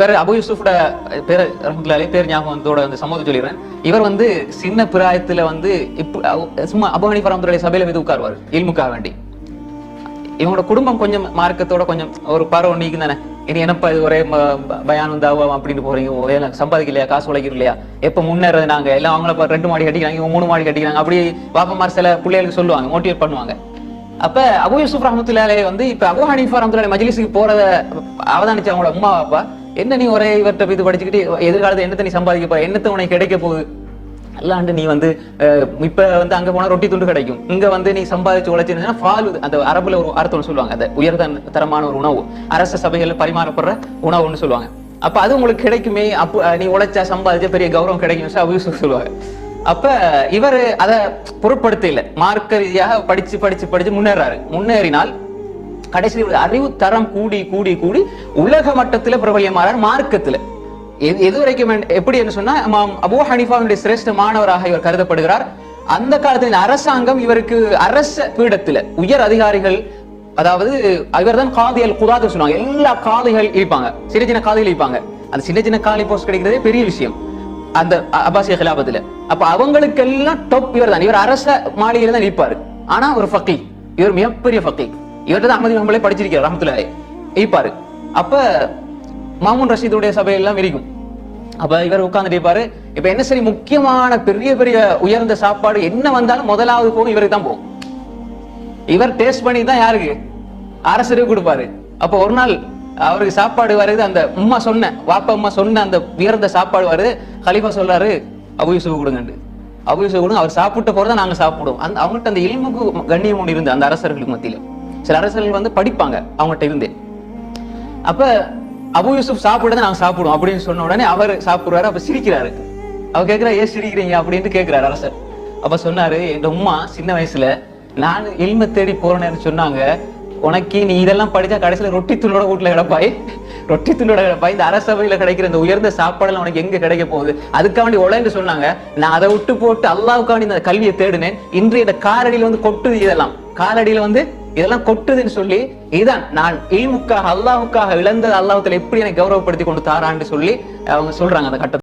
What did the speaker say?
பேர் அபு யூசுஃபோட பேர் ரஹ்மத்துல்லாஹி பேர் ஞாபகத்தோட வந்து சமூகத்தை சொல்லிடுறேன். இவர் வந்து சின்ன பிராயத்துல வந்து இப்போ சும்மா அபு ஹனீஃபா ரஹ்மத்துல்லாஹி சபையில மீது உட்காருவார் இல்முக்காக வேண்டி. இவங்களோட குடும்பம் கொஞ்சம் மார்க்கத்தோட கொஞ்சம் ஒரு பரவ நீக்கு தானே. இனி என்னப்பா இது ஒரே ம- பயானம் தாவம் அப்படின்னு போறீங்க? ஓ, சம்பாதிக்கலையா? காசு உழைக்கிற இல்லையா? எப்ப முன்னேறது நாங்க? எல்லாம் அவங்கள ரெண்டு மாடி கட்டிக்கிறாங்க மூணு மாடி கட்டிக்கிறாங்க அப்படி பாப்பமார் சில பிள்ளைகளுக்கு சொல்லுவாங்க மோட்டிவேட் பண்ணுவாங்க. அப்ப அபு யூசுப் ரஹமத்துல்லாலே வந்து இப்ப அபு ஹனீஃபா ரஹமத்துல்லாலே மஜ்லிஸுக்கு போறத அவதானிச்சு அவங்களோட அம்மா அப்பா. என்ன நீ ஒரே இவர்கிட்ட இது படிச்சுக்கிட்டு எதிர்காலத்தை என்னத்தை நீ சம்பாதிக்க போற? என்னத்தை உனக்கு கிடைக்க போகுது? அல்லாண்டு நீ வந்து இப்ப வந்து அங்க போனா ரொட்டி துண்டு கிடைக்கும். இங்க வந்து நீ சம்பாதிச்சு உழைச்சிருந்தா ஃபால் அந்த அரபுல ஒரு அர்த்தம் சொல்லுவாங்க. அந்த உயர்ந்த தரமான ஒரு உணவு. அரச சபைகள்ல பரிமாறப்படுற உணவுன்னு சொல்லுவாங்க. அப்ப அது உங்களுக்கு கிடைக்குமே அப்போ நீ உழைச்சா சம்பாதிச்சா பெரிய கௌரவம் கிடைக்கும் அபு சொல்லுவாங்க அப்ப இவர் அதை பொருட்படுத்த இல்லை மார்க்க ரீதியாக படிச்சு படிச்சு படிச்சு முன்னேறாரு. முன்னேறினால் கடைசி அறிவு தரம் கூடி கூடி கூடி உலக மட்டத்துல பிரபலியமானார் மார்க்கத்துல. எது எது வரைக்கும் எப்படி என்று சொன்னா அபு ஹனிஃபாவுடைய சிரேஷ்ட மாணவராக இவர் கருதப்படுகிறார். அந்த காலத்தில் அரசாங்கம் இவருக்கு அரச பீடத்துல உயர் அதிகாரிகள் அதாவது இவர்தான் காதியல் குதாது சொல்லுவாங்க. எல்லா காதைகள் இழிப்பாங்க. சின்ன சின்ன காதைகள் இழிப்பாங்க. அந்த சின்ன சின்ன காலை போஸ்ட் கிடைக்கிறதே பெரிய விஷயம். அந்த அபாசிய கிலாபத்துல அப்ப அவங்களுக்கெல்லாம் டொப் இவர் தான் இவர் அரச மாளிகையில தான் இருப்பாரு ஆனா ஒரு ஃபக்கி. இவர் மிகப்பெரிய ஃபக்கி. இவர்கிட்ட தான் நம்மளே படிச்சிருக்காரு ரஹமத்துல்லாஹி. இப்பாரு அப்ப மாமூன் ரஷீதுடைய சபையெல்லாம் விரிக்கும் அப்ப இவர் உட்கார்ந்துட்டு இருப்பாரு. இப்ப என்ன சரி முக்கியமான பெரிய பெரிய உயர்ந்த சாப்பாடு என்ன வந்தாலும் முதலாவது போகும் இவருக்கு தான் போகும். இவர் டேஸ்ட் பண்ணி தான் யாருக்கு? அரசருக்கு கொடுப்பாரு. அப்ப ஒரு நாள் அவருக்கு சாப்பாடு வருது அந்த உம்மா சொன்ன வாப்பா அம்மா சொன்ன அந்த உயர்ந்த சாப்பாடு வருது. கலிஃபா சொல்றாரு அபு யூசுஃப் கொடுங்கண்டு அபு யூசுஃப் கொடுங்க அவர் சாப்பிட்டு போறத நாங்க சாப்பிடுவோம். அந்த அவங்கள்ட்ட அந்த இல்முக்கு கண்ணியம் ஒன்று இருந்து அந்த அரசர்களுக்கு மத்தியில. சில அரசர்கள் வந்து படிப்பாங்க அவங்ககிட்ட இருந்தே. அப்ப அபு யூசுப் சாப்பிடுறத நாங்க சாப்பிடுவோம் அப்படின்னு சொன்ன உடனே அவர் சாப்பிடுறாரு அப்ப சிரிக்கிறாரு. அவர் கேக்குறா ஏன் சிரிக்கிறீங்க? அப்படின்ட்டு கேக்குறாரு அரசர். அப்ப சொன்னாரு என் உமா சின்ன வயசுல நான் இல்ம தேடி போறேன்னு சொன்னாங்க. உனக்கு நீ இதெல்லாம் படிச்சா கடைசியில ரொட்டி துள்ளோட வீட்டுல கிடப்பாய். ரொட்டி துள்ளோட கிடப்பாய். இந்த அரசவையில கிடைக்கிற இந்த உயர்ந்த சாப்பாடெல்லாம் உனக்கு எங்க கிடைக்க போகுது? அதுக்காண்டி உழைன்னு சொன்னாங்க. நான் அதை விட்டு போட்டு அல்லாவுக்காண்டி இந்த கல்வியை தேடினேன். இன்று இந்த காலடியில வந்து கொட்டுது இதெல்லாம். காலடியில வந்து இதெல்லாம் கொட்டுதுன்னு சொல்லி இதான் நான் இல்முக்காக அல்லாவுக்காக இழந்தது அல்லாஹத்துல எப்படி எனக்கு கௌரவப்படுத்தி கொண்டு தாரான்னு சொல்லி அவங்க சொல்றாங்க அந்த கட்டத்தை